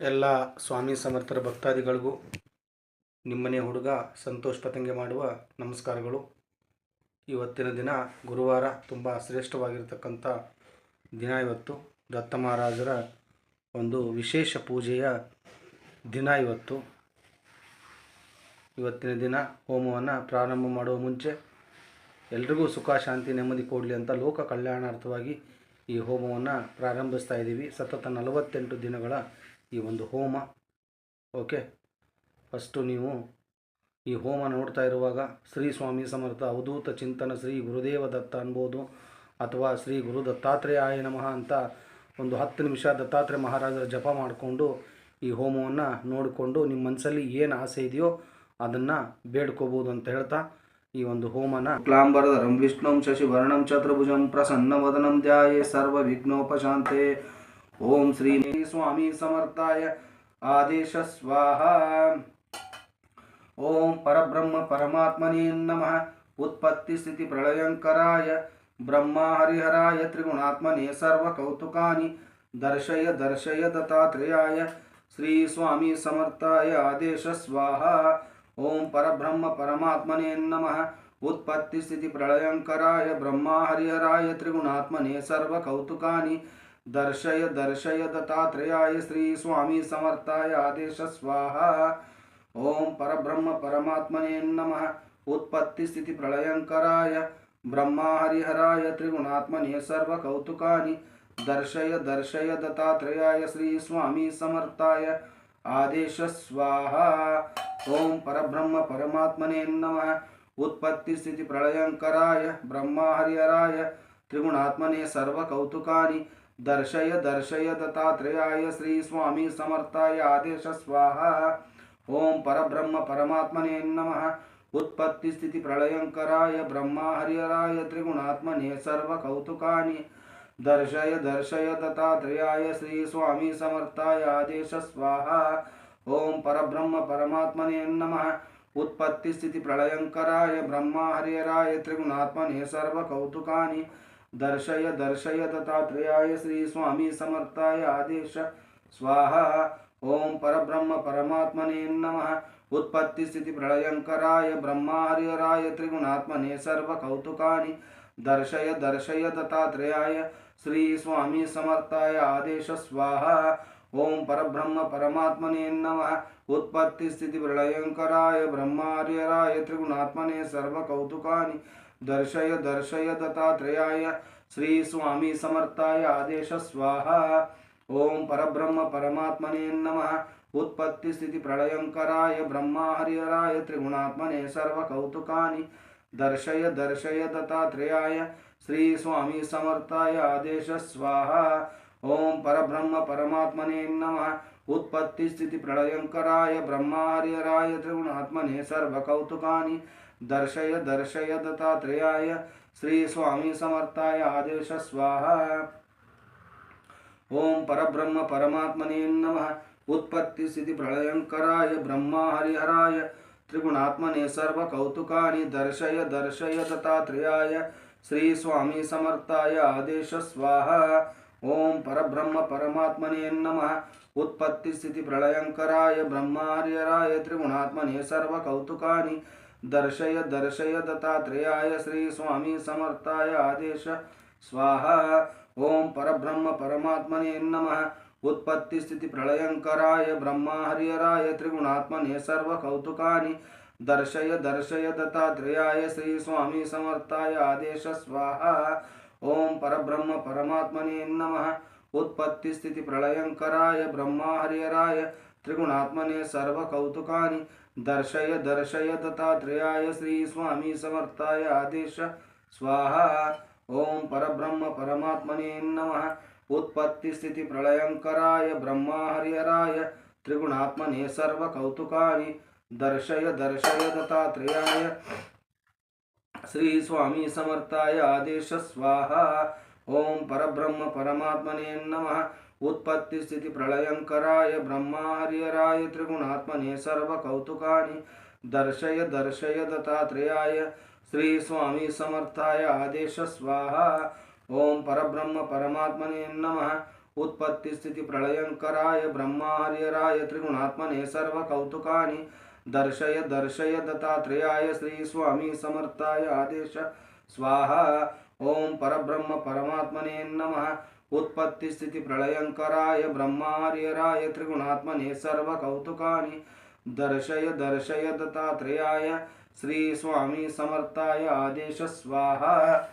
ಎಲ್ಲ ಸ್ವಾಮಿ ಸಮರ್ಥರ ಭಕ್ತಾದಿಗಳಿಗೂ, ನಿಮ್ಮನೆ ಹುಡುಗ ಸಂತೋಷ್ ಪತಂಗೆ ಮಾಡುವ ನಮಸ್ಕಾರಗಳು. ಇವತ್ತಿನ ದಿನ ಗುರುವಾರ ತುಂಬ ಶ್ರೇಷ್ಠವಾಗಿರ್ತಕ್ಕಂಥ ದಿನ ಇವತ್ತು. ದತ್ತ ಮಹಾರಾಜರ ಒಂದು ವಿಶೇಷ ಪೂಜೆಯ ದಿನ ಇವತ್ತು. ಇವತ್ತಿನ ದಿನ ಹೋಮವನ್ನು ಪ್ರಾರಂಭ ಮಾಡುವ ಮುಂಚೆ ಎಲ್ರಿಗೂ ಸುಖ, ಶಾಂತಿ, ನೆಮ್ಮದಿ ಕೊಡಲಿ ಅಂತ ಲೋಕ ಕಲ್ಯಾಣಾರ್ಥವಾಗಿ ಈ ಹೋಮವನ್ನು ಪ್ರಾರಂಭಿಸ್ತಾ ಇದ್ದೀವಿ. ಸತತ ನಲವತ್ತೆಂಟು ದಿನಗಳ ಈ ಒಂದು ಹೋಮ ಓಕೆ ಫಸ್ಟು ನೀವು ಈ ಹೋಮ ನೋಡ್ತಾ ಇರುವಾಗ ಶ್ರೀ ಸ್ವಾಮಿ ಸಮರ್ಥ ಅವಧೂತ ಚಿಂತನ ಶ್ರೀ ಗುರುದೇವ ದತ್ತ ಅನ್ಬೋದು, ಅಥವಾ ಶ್ರೀ ಗುರು ದತ್ತಾತ್ರೇಯ ನಮಃ ಅಂತ ಒಂದು ಹತ್ತು ನಿಮಿಷ ದತ್ತಾತ್ರೇಯ ಮಹಾರಾಜರ ಜಪ ಮಾಡಿಕೊಂಡು ಈ ಹೋಮವನ್ನು ನೋಡಿಕೊಂಡು ನಿಮ್ಮ ಮನಸ್ಸಲ್ಲಿ ಏನು ಆಸೆ ಇದೆಯೋ ಅದನ್ನು ಬೇಡ್ಕೋಬೋದು ಅಂತ ಹೇಳ್ತಾ ಈ ಒಂದು ಹೋಮನ ಕ್ಲಾಂಬರಧರಂ ವಿಷ್ಣುಂ ಶಶಿವರ್ಣಂ ಚತುರ್ಭುಜಂ ಪ್ರಸನ್ನವದನಂ ಧ್ಯಾಯೇ ಸರ್ವ ವಿಘ್ನೋಪಶಾಂತೆ ओम श्री स्वामी समर्थाय आदेश स्वाहा। ओम परब्रह्म परमात्मने नमः। उत्पत्ति स्थिति प्रलयंकराय ब्रह्मा हरिहराय त्रिगुणात्मने सर्वकौतुकानि। दर्शय दर्शय, दत्तात्रेयाय। श्री स्वामी समर्थाय आदेश स्वाहा। ओम परब्रह्म परमात्मने नमः। उत्पत्ति स्थिति प्रलयंकराय ब्रह्मा हरिहराय त्रिगुणात्मने सर्वकौतुकानि। दर्शय दर्शय दत्तात्रेयाय श्रीस्वामी समर्थाय आदेश स्वाहा ॐ परब्रह्म परमात्मने नमः। उत्पत्तिस्थितिप्रलयङ्कराय ब्रह्मा हरिहराय त्रिगुणात्मने सर्वकौतुकानि। दर्शय दर्शय दत्तात्रेयाय श्रीस्वामी समर्थाय आदेश स्वाहा ॐ परब्रह्म परमात्मने नमः। उत्पत्तिस्थितिप्रलयङ्कराय ब्रह्मा हरिहराय त्रिगुणात्मने सर्वकौतुकानि। दर्शय दर्शय दत्तात्रेयाय श्रीस्वामी समर्थाय आदेश स्वाहा ओम परब्रह्म परमात्मने नमः। उत्पत्ति स्थिति प्रलयंकराय ब्रह्मा हरिहराय त्रिगुणात्मने सर्व कौतुकानि दर्शय दर्शय दत्तात्रेयाय श्रीस्वामी समर्थाय आदेश स्वाहा ओम परब्रह्म परमात्मने नमः। उत्पत्ति स्थिति प्रलयंकराय ब्रह्मा हरिहराय त्रिगुणात्मने सर्व कौतुकानि दर्शय दर्शय तथायाय श्री स्वामी समर्थाय आदेश। स्वाहा। ओम परब्रह्म परमात्मने नमः। उत्पत्तिस्थितिप्रलयङ्कराय ब्रह्मार्यराय त्रिगुणात्मने सर्वकौतुकानि। दर्शय दर्शय दत्तात्रेयाय श्रीस्वामी समर्थाय आदेश। स्वाहा। ओम परब्रह्म परमात्मने नमः। उत्पत्ति स्थिति प्रलयंकराय ब्रह्मार्यराय त्रिगुणात्मने सर्वकौतुकानि दर्शय दर्शय दत्तात्रेयाय श्री स्वामी समर्थाय आदेश स्वाहा ओम परब्रह्म परमात्मने नमः। उत्पत्ति स्थिति प्रलयंकराय ब्रह्मार्यराय त्रिगुणात्मने सर्वकौतुकानि दर्शय दर्शय दत्तात्रेयाय श्री स्वामी समर्थाय आदेश स्वाहा ओम परब्रह्म परमात्मने नमः। उत्पत्ति स्थिति उत्पत्तिस्थितिप्रलयङ्कराय ब्रह्मार्यराय त्रिगुणात्मने सर्वकौतुकानि दर्शय दर्शय, दत्तात्रेयाय श्रीस्वामीसमर्थाय आदेश स्वाहा ओम परब्रह्म परमात्मने नमः। उत्पत्तिस्थितिप्रलयङ्कराय ब्रह्मार्यराय त्रिगुणात्मने सर्वकौतुकानि दर्शय दर्शय, दत्तात्रेयाय श्रीस्वामीसमर्थाय आदेश स्वाहा ओम परब्रह्म परमात्मने नम। उत्पत्ति स्थिति प्रलयंकराय ब्रह्मार्यराय त्रिगुणात्मने सर्व कौतुकानि दर्शय दर्शय दत्तात्रेयाय श्री स्वामी समर्थाय आदेश। स्वाहा। ओम परब्रह्म परमात्मने नम। उत्पत्ति स्थिति प्रलयंकराय ब्रह्मार्यराय त्रिगुणात्मने सर्व कौतुकानि दर्शय दर्शय दत्तात्रेयाय श्री स्वामी समर्थाय आदेश। स्वाहा। ओम परब्रह्म परमात्मने नमः। उत्पत्ति स्थिति प्रलयंकराय ब्रह्म हरिहराय। त्रिगुणात्मने सर्वकौतुकानि। दर्शय दर्शय, दत्तात्रेयाय श्री स्वामी समर्थाय आदेश। स्वाहा। ओम परब्रह्म परमात्मने नमः। उत्पत्ति स्थिति प्रलयंकराय ब्रह्म हरिहराय। त्रिगुणात्मने सर्वकौतुकानि। दर्शय दर्शय, दत्तात्रेयाय। श्री स्वामी समर्थाय आदेश स्वाहा ओम परब्रह्म परमात्मने नमः। उत्पत्ति स्थिति प्रलयंकराय ब्रह्माहरिहराय त्रिगुणात्मने सर्वकौतुकानि। दर्शय दर्शय दत्तात्रेयाय श्रीस्वामी समर्थाय आदेश स्वाहा ओम परब्रह्म परमात्मने नमः। उत्पत्ति स्थिति प्रलयंकराय ब्रह्माहरिहराय त्रिगुणात्मने सर्वकौतुकानि। दर्शय दर्शय दत्तात्रेयाय श्रीस्वामी समर्थाय आदेश। स्वाहा। ॐ परब्रह्म परमात्मने नमः। उत्पत्तिस्थितिप्रलयङ्कराय ब्रह्मार्यराय त्रिगुणात्मने सर्वकौतुकानि। दर्शय दर्शय दत्तात्रेयाय श्रीस्वामी समर्थाय आदेश। स्वाहा।